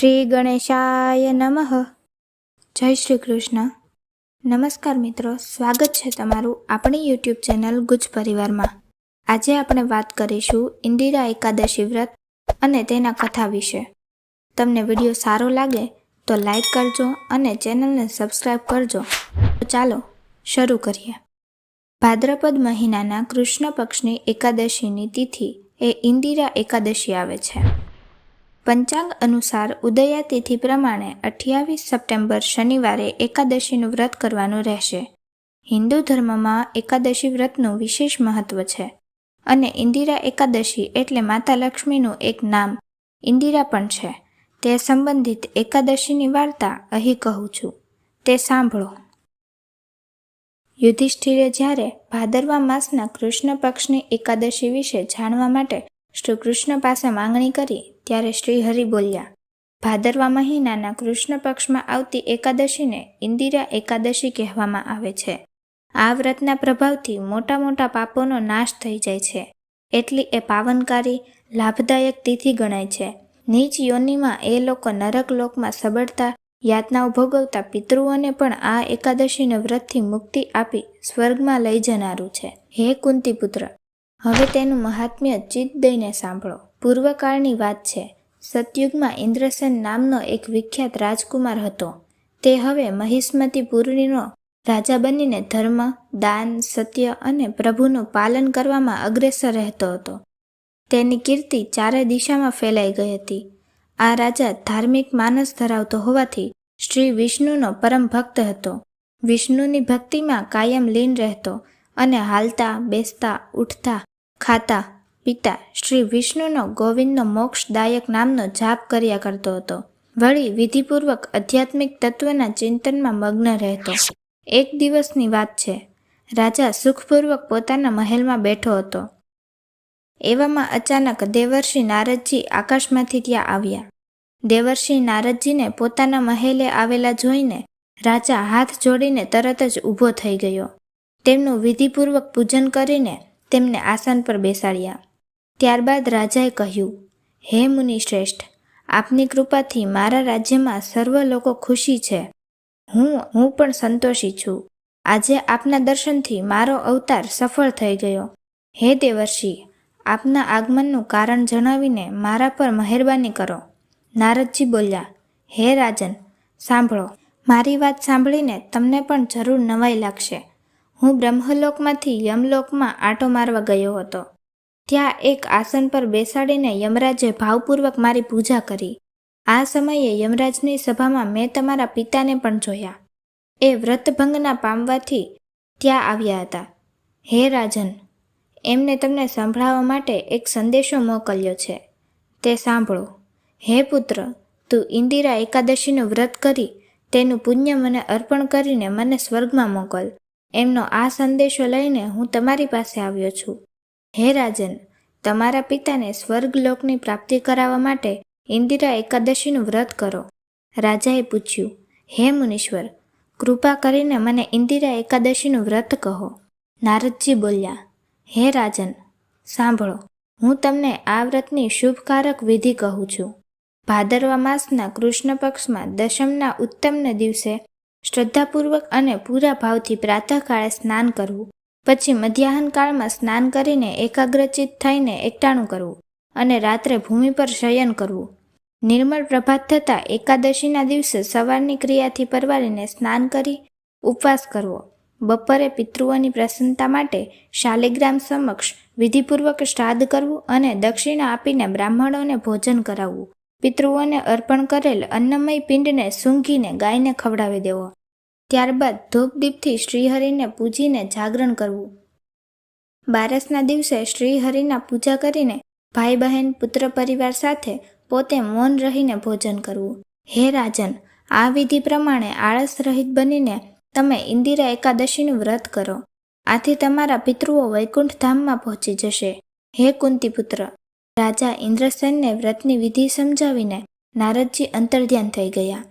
શ્રી ગણેશાય નમઃ. જય શ્રી કૃષ્ણ નમસ્કાર મિત્રો, સ્વાગત છે તમારું આપણી યુટ્યુબ ચેનલ ગુજ પરિવારમાં. આજે આપણે વાત કરીશું ઇન્દિરા એકાદશી વ્રત અને તેના કથા વિશે. તમને વીડિયો સારો લાગે તો લાઈક કરજો અને ચેનલને સબસ્ક્રાઈબ કરજો. તો ચાલો શરૂ કરીએ. ભાદ્રપદ મહિનાના કૃષ્ણ પક્ષની એકાદશીની તિથિ એ ઇન્દિરા એકાદશી આવે છે. પંચાંગ અનુસાર ઉદયા તિથિ પ્રમાણે અઠ્યાવીસ સપ્ટેમ્બર શનિવારે એકાદશીનું વ્રત કરવાનું રહેશે. હિન્દુ ધર્મમાં એકાદશી વ્રતનું વિશેષ મહત્વ છે અને ઇન્દિરા એકાદશી એટલે માતા લક્ષ્મીનું એક નામ ઇન્દિરા પણ છે. તે સંબંધિત એકાદશીની વાર્તા અહીં કહું છું. તે સાંભળો. યુધિષ્ઠિરે જ્યારે ભાદરવા માસના કૃષ્ણ પક્ષની એકાદશી વિશે જાણવા માટે શ્રી કૃષ્ણ પાસે માંગણી કરી ત્યારે શ્રી હરિ બોલ્યા, ભાદરવા મહિનાના કૃષ્ણ પક્ષમાં આવતી એકાદશીને ઇન્દિરા એકાદશી કહેવામાં આવે છે. આ વ્રતના પ્રભાવથી મોટા મોટા પાપોનો નાશ થઈ જાય છે. એટલી એ પાવનકારી, લાભદાયક તિથિ ગણાય છે. નીચ યોનિમાં એ લોકો નરક લોકમાં સબળતા, યાતનાઓ ભોગવતા પિતૃઓને પણ આ એકાદશીને વ્રતથી મુક્તિ આપી સ્વર્ગમાં લઈ જનારું છે. હે કુંતીપુત્ર, હવે તેનું મહાત્મ્ય ચિત્ત દઈને સાંભળો. પૂર્વકાળની વાત છે. સતયુગમાં ઇન્દ્રસેન નામનો એક વિખ્યાત રાજકુમાર હતો. તે હવે મહિષ્મતીપુરીનો રાજા બનીને ધર્મ, દાન, સત્ય અને પ્રભુનું પાલન કરવામાં અગ્રેસર રહેતો હતો. તેની કીર્તિ ચારે દિશામાં ફેલાઈ ગઈ હતી. આ રાજા ધાર્મિક માનસ ધરાવતો હોવાથી શ્રી વિષ્ણુનો પરમ ભક્ત હતો. વિષ્ણુની ભક્તિમાં કાયમ લીન રહેતો અને હાલતા, બેસતા, ઉઠતા, ખાતા પિતા શ્રી વિષ્ણુનો ગોવિંદનો મોક્ષદાયક નામનો જાપ કર્યા કરતો હતો. વળી વિધિપૂર્વક આધ્યાત્મિક તત્વના ચિંતનમાં મગ્ન રહેતો. એક દિવસની વાત છે. રાજા સુખપૂર્વક પોતાના મહેલમાં બેઠો હતો. એવામાં અચાનક દેવર્ષિ નારદજી આકાશમાંથી ત્યાં આવ્યા. દેવર્ષિ નારદજીને પોતાના મહેલે આવેલા જોઈને રાજા હાથ જોડીને તરત જ ઊભો થઈ ગયો. તેમનું વિધિપૂર્વક પૂજન કરીને તેમને આસન પર બેસાડ્યા. ત્યારબાદ રાજાએ કહ્યું, હે મુનિ શ્રેષ્ઠ, આપની કૃપાથી મારા રાજ્યમાં સર્વ લોકો ખુશી છે. હું હું પણ સંતોષી છું. આજે આપના દર્શનથી મારો અવતાર સફળ થઈ ગયો. હે દેવર્ષિ, આપના આગમનનું કારણ જણાવીને મારા પર મહેરબાની કરો. નારદજી બોલ્યા, હે રાજન, સાંભળો. મારી વાત સાંભળીને તમને પણ જરૂર નવાઈ લાગશે. હું બ્રહ્મલોકમાંથી યમલોકમાં આંટો મારવા ગયો હતો. ત્યાં એક આસન પર બેસાડીને યમરાજે ભાવપૂર્વક મારી પૂજા કરી. આ સમયે યમરાજની સભામાં મેં તમારા પિતાને પણ જોયા. એ વ્રતભંગના પામવાથી ત્યાં આવ્યા હતા. હે રાજન, એમને તમને સંભળાવવા માટે એક સંદેશો મોકલ્યો છે. તે સાંભળો. હે પુત્ર, તું ઇન્દિરા એકાદશીનું વ્રત કરી તેનું પુણ્ય મને અર્પણ કરીને મને સ્વર્ગમાં મોકલ. એમનો આ સંદેશો લઈને હું તમારી પાસે આવ્યો છું. હે રાજન, તમારા પિતાને સ્વર્ગલોકની પ્રાપ્તિ કરાવવા માટે ઇન્દિરા એકાદશીનું વ્રત કરો. રાજાએ પૂછ્યું, હે મુનીશ્વર, કૃપા કરીને મને ઇન્દિરા એકાદશીનું વ્રત કહો. નારદજી બોલ્યા, હે રાજન, સાંભળો, હું તમને આ વ્રતની શુભકારક વિધિ કહું છું. ભાદરવા માસના કૃષ્ણ પક્ષમાં દશમના ઉત્તમને દિવસે શ્રદ્ધાપૂર્વક અને પૂરા ભાવથી પ્રાતઃકાળે સ્નાન કરવું. પછી મધ્યાહન કાળમાં સ્નાન કરીને એકાગ્રચિત થઈને એકટાણું કરવું અને રાત્રે ભૂમિ પર શયન કરવું. નિર્મળ પ્રભાત થતાં એકાદશીના દિવસે સવારની ક્રિયાથી પરવારીને સ્નાન કરી ઉપવાસ કરવો. બપોરે પિતૃઓની પ્રસન્નતા માટે શાલિગ્રામ સમક્ષ વિધિપૂર્વક શ્રાદ્ધ કરવું અને દક્ષિણા આપીને બ્રાહ્મણોને ભોજન કરાવવું. પિતૃઓને અર્પણ કરેલ અન્નમય પિંડને સૂંઘીને ગાયને ખવડાવી દેવો. ત્યારબાદ ધૂપદીપથી શ્રીહરિને પૂજીને જાગરણ કરવું. બારસના દિવસે શ્રીહરિના પૂજા કરીને ભાઈ બહેન પુત્ર પરિવાર સાથે પોતે મૌન રહીને ભોજન કરવું. હે રાજન, આ વિધિ પ્રમાણે આળસ રહિત બનીને તમે ઇન્દિરા એકાદશીનું વ્રત કરો. આથી તમારા પિતૃઓ વૈકુંઠ ધામમાં પહોંચી જશે. હે કુંતીપુત્ર, રાજા ઇન્દ્રસેનને વ્રતની વિધિ સમજાવીને નારદજી અંતર્ધ્યાન થઈ ગયા.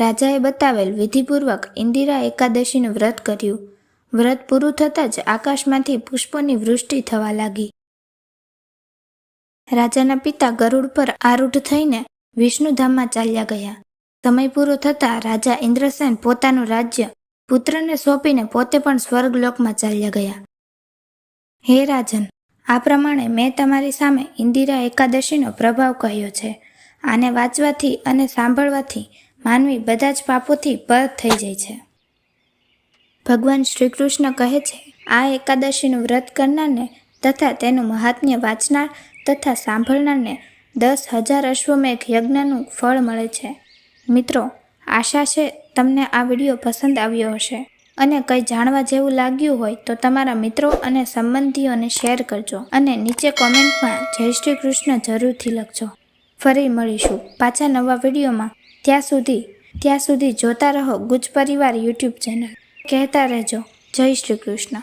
રાજાએ બતાવેલ વિધિપૂર્વક ઇન્દિરા એકાદશીનું વ્રત કર્યું. વ્રત પૂરું થતાં જ આકાશમાંથી પુષ્પોની વૃષ્ટિ થવા લાગી. રાજાના પિતા ગરુડ પર આરૂઢ થઈને વિષ્ણુધામમાં ચાલ્યા ગયા. સમય પૂરો થતાં રાજા ઇન્દ્રસેન પોતાનું રાજ્ય પુત્રને સોંપીને પોતે પણ સ્વર્ગલોકમાં ચાલ્યા ગયા. હે રાજન, આ પ્રમાણે મેં તમારી સામે ઇન્દિરા એકાદશીનો પ્રભાવ કહ્યો છે. આને વાંચવાથી અને સાંભળવાથી માનવી બધા જ પાપોથી પર થઈ જાય છે. ભગવાન શ્રી કૃષ્ણ કહે છે, આ એકાદશીનું વ્રત કરનારને તથા તેનું મહાત્મ્ય વાંચનાર તથા સાંભળનારને દસ હજાર અશ્વમેઘ યજ્ઞનું ફળ મળે છે. મિત્રો, આશા છે તમને આ વીડિયો પસંદ આવ્યો હશે અને કંઈ જાણવા જેવું લાગ્યું હોય તો તમારા મિત્રો અને સંબંધીઓને શેર કરજો અને નીચે કોમેન્ટમાં જય શ્રી કૃષ્ણ જરૂરથી લખજો. ફરી મળીશું પાછા નવા વિડીયોમાં. ત્યાં સુધી ત્યાં સુધી જોતા રહો ગુજ પરિવાર યુટ્યુબ ચેનલ. કહેતા રહેજો. જય શ્રી કૃષ્ણ.